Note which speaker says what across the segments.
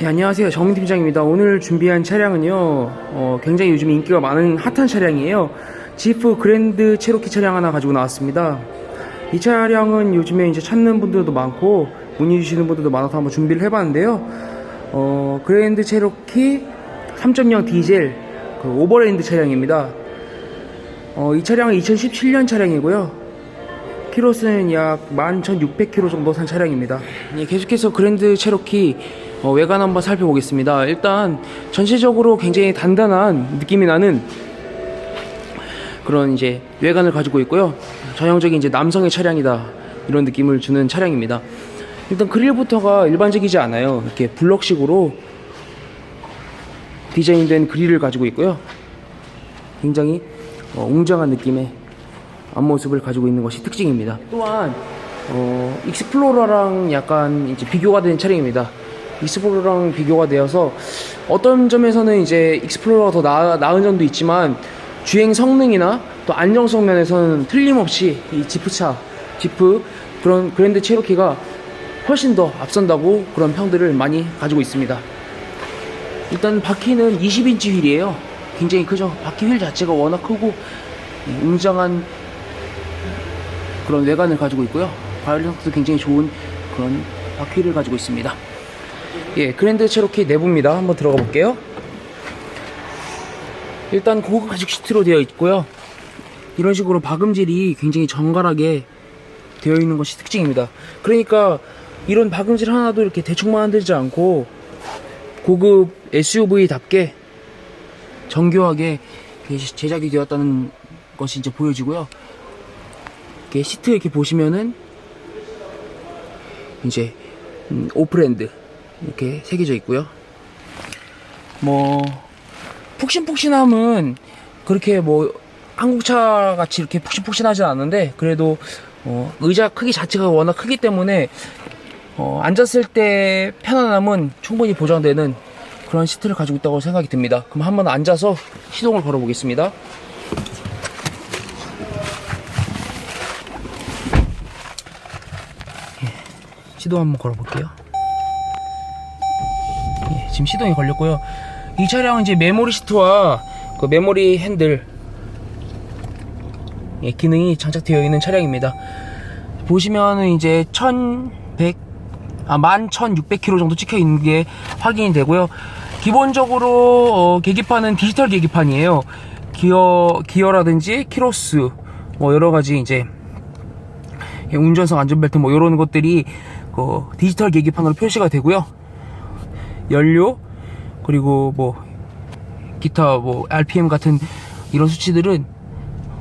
Speaker 1: 네, 안녕하세요. 정민 팀장입니다. 오늘 준비한 차량은요, 어, 굉장히 요즘 인기가 많은 핫한 차량이에요. 지프 그랜드 체로키 차량 하나 가지고 나왔습니다. 이 차량은 요즘에 이제 찾는 분들도 많고, 문의 주시는 분들도 많아서 한번 준비를 해봤는데요. 어, 그랜드 체로키 3.0 디젤 그 오버랜드 차량입니다. 어, 이 차량은 2017년 차량이고요. 키로수는 약 11,600km 정도 산 차량입니다. 예, 계속해서 그랜드 체로키 어, 외관 한번 살펴보겠습니다. 일단 전체적으로 굉장히 단단한 느낌이 나는 그런 이제 외관을 가지고 있고요. 전형적인 이제 남성의 차량이다 이런 느낌을 주는 차량입니다. 일단 그릴부터가 일반적이지 않아요. 이렇게 블럭식으로 디자인된 그릴을 가지고 있고요. 굉장히 어, 웅장한 느낌의 앞모습을 가지고 있는 것이 특징입니다. 또한 어, 익스플로러랑 약간 이제 비교가 된 차량입니다. 익스플로러랑 비교가 되어서 어떤 점에서는 이제 익스플로러가 더 나, 나은 점도 있지만 주행 성능이나 또 안정성 면에서는 틀림없이 이 지프차, 지프 그런 그랜드 체로키가 훨씬 더 앞선다고 그런 평들을 많이 가지고 있습니다. 일단 바퀴는 20인치 휠이에요. 굉장히 크죠. 바퀴 휠 자체가 워낙 크고 이 웅장한 그런 외관을 가지고 있고요. 발열성도 굉장히 좋은 그런 바퀴를 가지고 있습니다. 예, 그랜드 체로키 내부입니다. 한번 들어가 볼게요. 일단 고급 가죽 시트로 되어 있고요. 이런 식으로 박음질이 굉장히 정갈하게 되어 있는 것이 특징입니다. 그러니까 이런 박음질 하나도 이렇게 대충 만들지 않고 고급 SUV답게 정교하게 제작이 되었다는 것이 이제 보여지고요. 이렇게 시트 이렇게 보시면은 이제 음, 오프랜드 이렇게 새겨져 있고요. 뭐 푹신푹신함은 그렇게 뭐 한국차 같이 이렇게 푹신푹신하지 않은데 그래도 어, 의자 크기 자체가 워낙 크기 때문에 어, 앉았을 때 편안함은 충분히 보장되는 그런 시트를 가지고 있다고 생각이 듭니다. 그럼 한번 앉아서 시동을 걸어 보겠습니다. 시동 한번 걸어 볼게요. 예, 지금 시동이 걸렸고요. 이 차량은 이제 메모리 시트와 그 메모리 핸들 예, 기능이 장착되어 있는 차량입니다. 보시면은 이제 1100, 아, 11,600km 정도 찍혀 있는 게 확인이 되고요. 기본적으로 어, 계기판은 디지털 계기판이에요. 기어, 기어라든지 키로스, 뭐 여러 가지 이제 예, 운전석 안전벨트 뭐 이런 것들이 그 디지털 계기판으로 표시가 되고요. 연료 그리고 뭐 기타 뭐 RPM 같은 이런 수치들은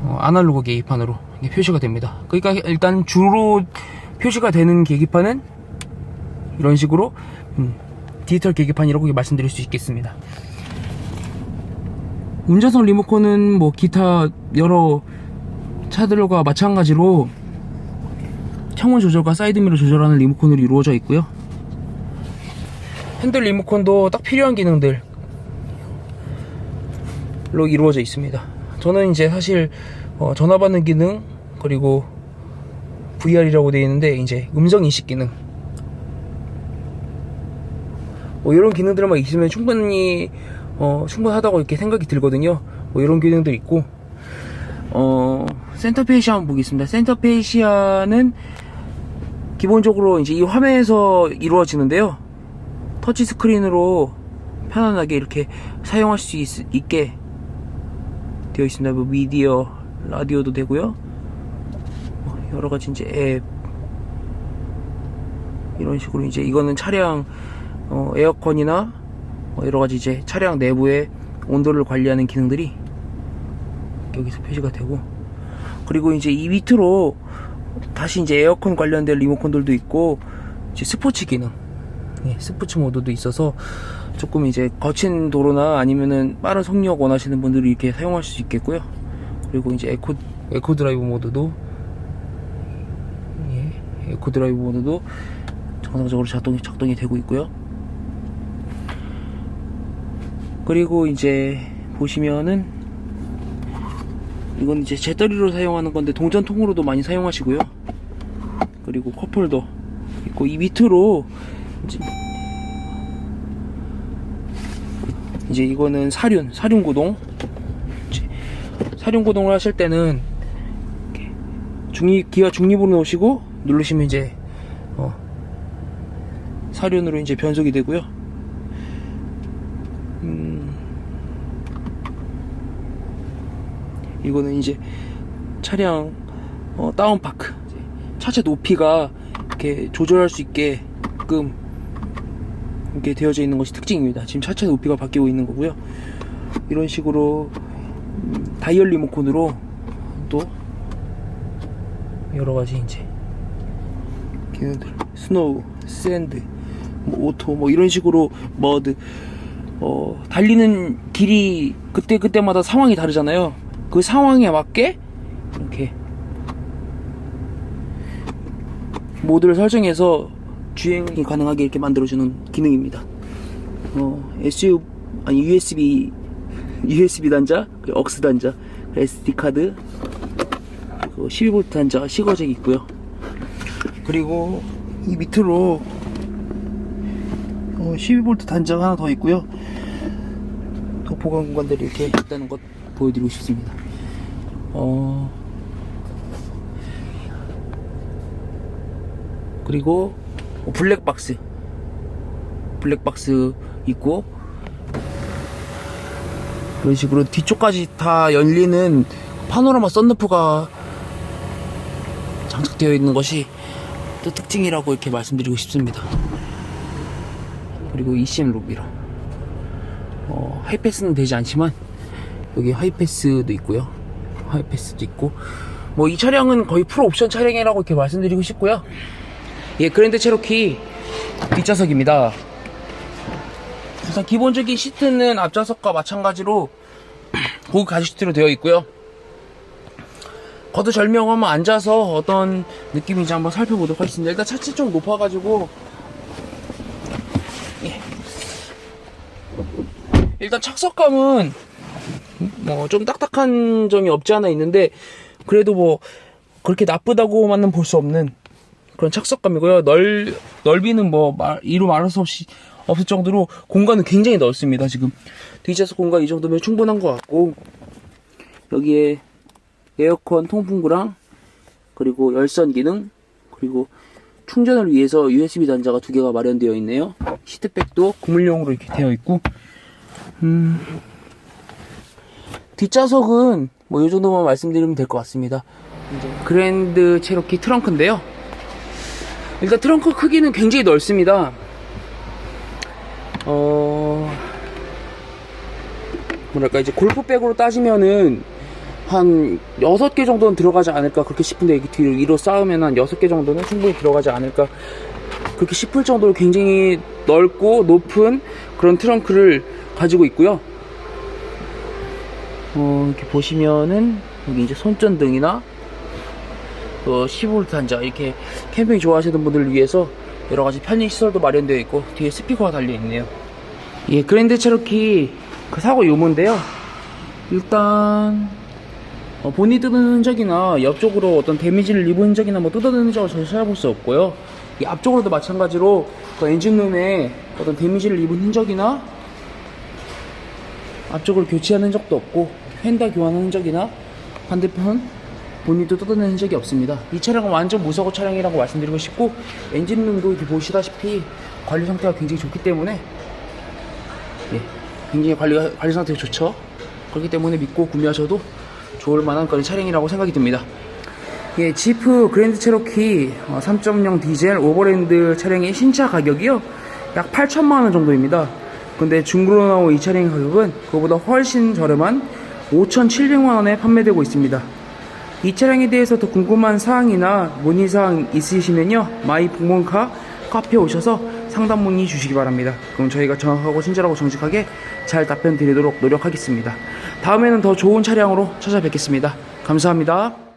Speaker 1: 어, 아날로그 계기판으로 표시가 됩니다. 그러니까 일단 주로 표시가 되는 계기판은 이런 식으로 음, 디지털 계기판이라고 말씀드릴 수 있겠습니다. 운전석 리모컨은 뭐 기타 여러 차들과 마찬가지로 창문 조절과 사이드미러 조절하는 리모컨으로 이루어져 있고요. 핸들 리모컨도 딱 필요한 기능들로 이루어져 있습니다. 저는 이제 사실 어, 전화 받는 기능 그리고 VR이라고 되어 있는데 이제 음성 인식 기능 뭐 이런 기능들만 있으면 충분히 어, 충분하다고 이렇게 생각이 들거든요. 뭐 이런 기능들 있고 어, 센터페이시아 한번 보겠습니다. 센터페이시아는 기본적으로 이제 이 화면에서 이루어지는데요. 터치 스크린으로 편안하게 이렇게 사용할 수 있, 게 되어 있습니다. 뭐 미디어, 라디오도 되고요. 뭐 여러 가지 이제 앱 이런 식으로 이제 이거는 차량 어, 에어컨이나 뭐 여러 가지 이제 차량 내부의 온도를 관리하는 기능들이 여기서 표시가 되고 그리고 이제 이 밑으로 다시 이제 에어컨 관련된 리모컨들도 있고 이제 스포츠 기능 예, 스포츠 모드도 있어서 조금 이제 거친 도로나 아니면은 빠른 속력 원하시는 분들이 이렇게 사용하실 수 있겠고요 그리고 이제 에코 에코 드라이브 모드도 예, 에코 드라이브 모드도 정상적으로 작동이 작동이 되고 있고요 그리고 이제 보시면은 이건 이제 재떨이로 사용하는 건데 동전 통으로도 많이 사용하시고요. 그리고 컵홀더 있고 이 밑으로 이제 이제 이거는 사륜, 사륜 구동. 사륜 구동을 하실 때는 중립 기어 중립으로 놓으시고 누르시면 이제 어, 사륜으로 이제 변속이 되고요. 음, 이거는 이제 차량 어, 다운파크 차체 높이가 이렇게 조절할 수 있게끔 이렇게 되어져 있는 것이 특징입니다. 지금 차체 높이가 바뀌고 있는 거고요. 이런 식으로 음, 다이얼 리모컨으로 또 여러 가지 이제 기능들 스노우, 샌드, 뭐 오토 뭐 이런 식으로 머드 어, 달리는 길이 그때 그때마다 상황이 다르잖아요. 그 상황에 맞게 이렇게 모드를 설정해서 주행이 가능하게 이렇게 만들어주는 기능입니다. 어, SU 아니 USB USB 단자, 억스 단자, SD 카드, 그리고 12V 단자 시거잭 있고요. 그리고 이 밑으로 어, 12V 단자가 하나 더 있고요. 또 보관 공간들이 이렇게 있다는 것 보여드리고 싶습니다. 어, 그리고 블랙박스 블랙박스 있고 이런 식으로 뒤쪽까지 다 열리는 파노라마 썬루프가 장착되어 있는 것이 또 특징이라고 이렇게 말씀드리고 싶습니다. 그리고 ECM 로비로 어, 하이패스는 되지 않지만 여기 하이패스도 있고요. 하이패스도 있고 뭐 이 차량은 거의 풀 옵션 차량이라고 이렇게 말씀드리고 싶고요. 예, 그랜드 체로키 뒷좌석입니다. 우선 기본적인 시트는 앞좌석과 마찬가지로 고급 가죽 시트로 되어 있고요. 거두 절명하면 앉아서 어떤 느낌인지 한번 살펴보도록 하겠습니다. 일단 차체 좀 높아가지고 예. 일단 착석감은 뭐 좀 딱딱한 점이 없지 않아 있는데 그래도 뭐 그렇게 나쁘다고만은 볼 수 없는 그런 착석감이고요. 넓 넓이는 뭐 말, 이루 말할 수 없이 없을 정도로 공간은 굉장히 넓습니다. 지금 뒷좌석 공간 이 정도면 충분한 것 같고 여기에 에어컨 통풍구랑 그리고 열선 기능 그리고 충전을 위해서 USB 단자가 두 개가 마련되어 있네요. 시트백도 고물용으로 이렇게 되어 있고 음, 뒷좌석은 뭐 이 정도만 말씀드리면 될 것 같습니다. 그랜드 체로키 트렁크인데요. 일단 트렁크 크기는 굉장히 넓습니다. 어, 뭐랄까, 이제 골프백으로 따지면은 한 6개 정도는 들어가지 않을까 그렇게 싶은데 이게 뒤로 위로 쌓으면 한 6개 정도는 충분히 들어가지 않을까 그렇게 싶을 정도로 굉장히 넓고 높은 그런 트렁크를 가지고 있고요. 어, 이렇게 보시면은 여기 이제 손전등이나 또 15V 단자 이렇게 캠핑 좋아하시는 분들을 위해서 여러 가지 편의 시설도 마련되어 있고 뒤에 스피커가 달려 있네요. 예, 그랜드 체로키 그 사고 유무인데요. 일단 어, 본이 뜯은 흔적이나 옆쪽으로 어떤 데미지를 입은 흔적이나 뭐 뜯어낸 흔적을 전혀 찾아볼 수 없고요. 이 앞쪽으로도 마찬가지로 그 엔진룸에 어떤 데미지를 입은 흔적이나 앞쪽을 교체한 흔적도 없고 휀다 교환한 흔적이나 반대편 본인도 뜯어낸 흔적이 없습니다. 이 차량은 완전 무사고 차량이라고 말씀드리고 싶고 엔진룸도 이렇게 보시다시피 관리 상태가 굉장히 좋기 때문에 예, 굉장히 관리 관리 상태가 좋죠. 그렇기 때문에 믿고 구매하셔도 좋을 만한 그런 차량이라고 생각이 듭니다. 예, 지프 그랜드 체로키 어, 3.0 디젤 오버랜드 차량의 신차 가격이요 약 8천만 원 정도입니다. 근데 중고로 나온 이 차량의 가격은 그거보다 훨씬 저렴한 5,700만 원에 판매되고 있습니다. 이 차량에 대해서 더 궁금한 사항이나 문의 사항 있으시면요 마이 부몬카 카페 오셔서 상담 문의 주시기 바랍니다. 그럼 저희가 정확하고 친절하고 정직하게 잘 답변 드리도록 노력하겠습니다. 다음에는 더 좋은 차량으로 찾아뵙겠습니다. 감사합니다.